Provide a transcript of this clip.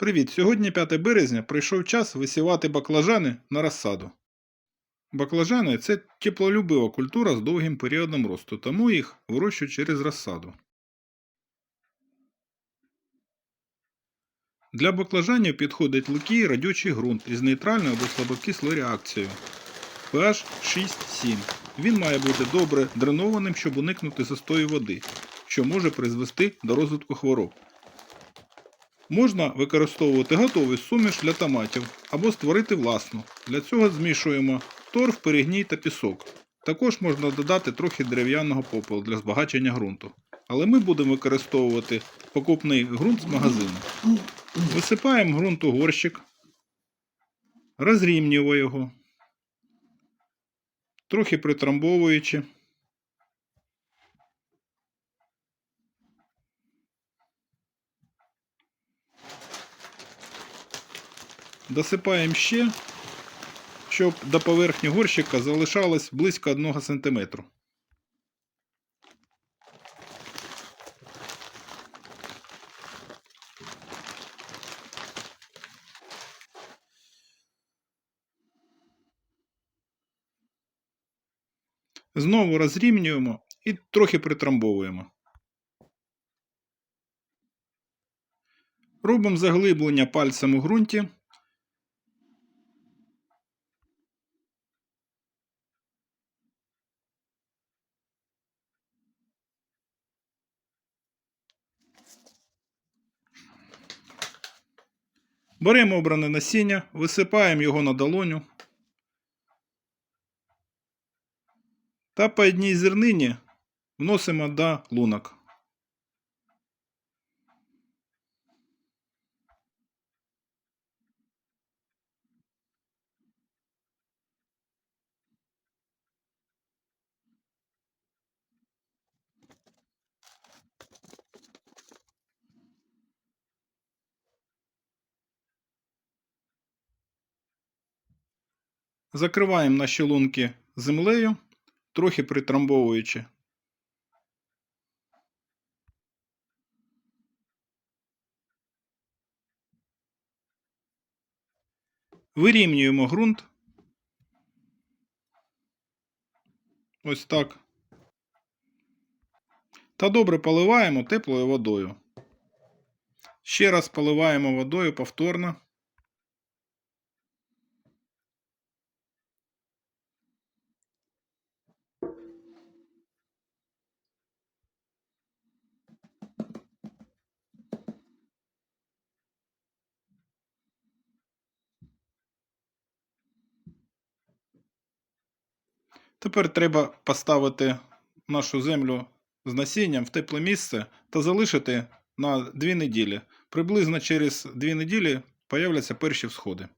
Привіт! Сьогодні 5 березня прийшов час висівати баклажани на розсаду. Баклажани це теплолюбива культура з довгим періодом росту, тому їх вирощують через розсаду. Для баклажанів підходить легкий радючий ґрунт із нейтральною або слабокислою реакцією pH 6-7. Він має бути добре дренованим, щоб уникнути застою води, що може призвести до розвитку хвороб. Можна використовувати готовий суміш для томатів або створити власну. Для цього змішуємо торф, перегній та пісок. Також можна додати трохи дерев'яного попелу для збагачення ґрунту. Але ми будемо використовувати покупний ґрунт з магазину. Висипаємо ґрунт у горщик, розрівнюємо його, трохи притрамбовуючи. Досипаємо ще, щоб до поверхні горщика залишалось близько 1 см. Знову розрівнюємо і трохи притрамбовуємо. Робимо заглиблення пальцем у ґрунті. Беремо обране насіння, висипаємо його на долоню. Та по одній зернині вносимо до лунок. Закриваємо наші лунки землею, трохи притрамбовуючи. Вирівнюємо ґрунт. Ось так. Та добре поливаємо теплою водою. Ще раз поливаємо водою повторно. Тепер треба поставити нашу землю з насінням в тепле місце та залишити на 2 неділі. Приблизно через 2 неділі появляться перші всходи.